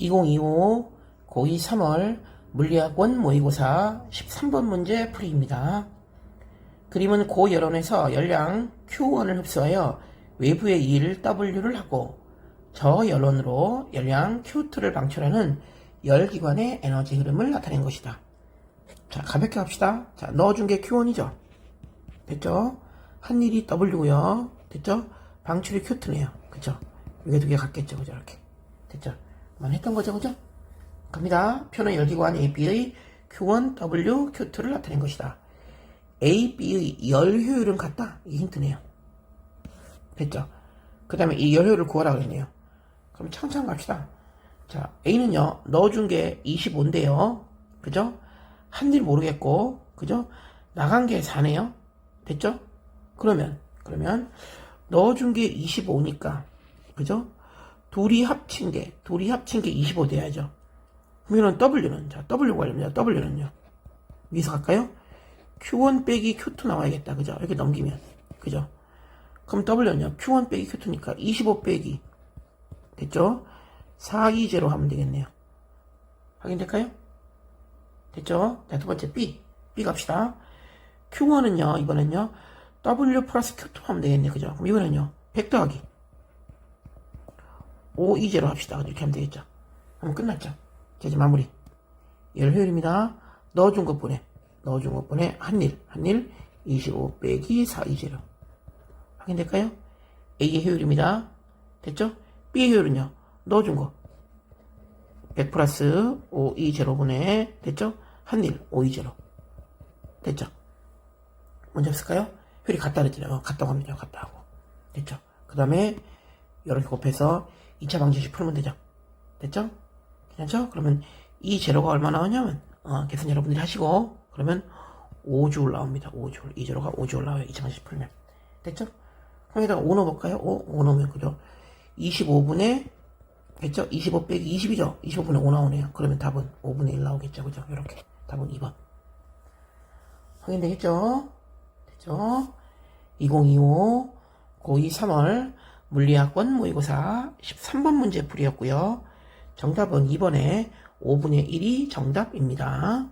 2025 고2 3월 물리학원 모의고사 13번 문제 풀이입니다. 그림은 고 열원에서 열량 Q1을 흡수하여 외부의 2를 W를 하고 저 열원으로 열량 Q2를 방출하는 열기관의 에너지 흐름을 나타낸 것이다. 자, 가볍게 합시다. 자, 넣어준 게 Q1이죠. 됐죠? 한 일이 W고요. 됐죠? 방출이 Q2네요. 그죠? 이게 두 개 같겠죠. 그죠? 이렇게. 됐죠? 만 했던 거죠. 그죠? 갑니다. 표는 열기관 AB의 Q1, W, Q2를 나타낸 것이다. AB의 열 효율은 같다. 이게 힌트네요. 됐죠? 그 다음에 이 열 효율을 구하라 그랬네요. 그럼 창창 갑시다. 자, A는요, 넣어준 게 25인데요. 그죠? 한일 모르겠고, 그죠? 나간 게 4네요. 됐죠? 그러면, 그러면, 넣어준 게 25니까, 그죠? 둘이 합친 게, 둘이 합친 게 25 돼야죠. 그러면 W는, 자, W 관련입니다. W는요. 위에서 갈까요? Q1 빼기 Q2 나와야겠다. 그죠? 이렇게 넘기면. 그죠? 그럼 W는요. Q1 빼기 Q2니까 25 빼기. 됐죠? 420 하면 되겠네요. 확인될까요? 됐죠? 자, 두 번째 B. B 갑시다. Q1은요, 이번엔요, W 플러스 Q2 하면 되겠네요. 그죠? 그럼 이번엔요, 100 더하기. 520 합시다. 이렇게 하면 되겠죠? 그럼 끝났죠? 자, 이제 마무리. 열 효율입니다. 넣어준 것 분에, 넣어준 것 분에 한일, 한일, 25 빼기 420. 확인될까요? A의 효율입니다. 됐죠? B의 효율은요, 넣어준 거. 100 플러스 520분에, 됐죠? 한일, 520. 됐죠? 문제 없을까요? 효율이 같다 그랬잖아요. 어, 같다고 합니다. 같다 하고. 됐죠? 그 다음에, 이렇게 곱해서 2차 방정식 풀면 되죠? 됐죠? 괜찮죠? 그러면 이 제로가 얼마 나오냐면, 어, 계산 여러분들이 하시고, 그러면 5줄 나옵니다. 5줄. 이 제로가 5줄 나와요. 2차 방정식 풀면. 됐죠? 그럼 여기다가 5 넣어볼까요? 5, 5 넣으면, 그죠? 25분에, 됐죠? 25 빼기 20이죠? 25분에 5 나오네요. 그러면 답은 5분의 1 나오겠죠? 그죠? 이렇게. 답은 2번. 확인되겠죠? 됐죠? 2025 고2 3월 물리학원 모의고사 13번 문제 풀이였고요. 정답은 2번에 5분의 1이 정답입니다.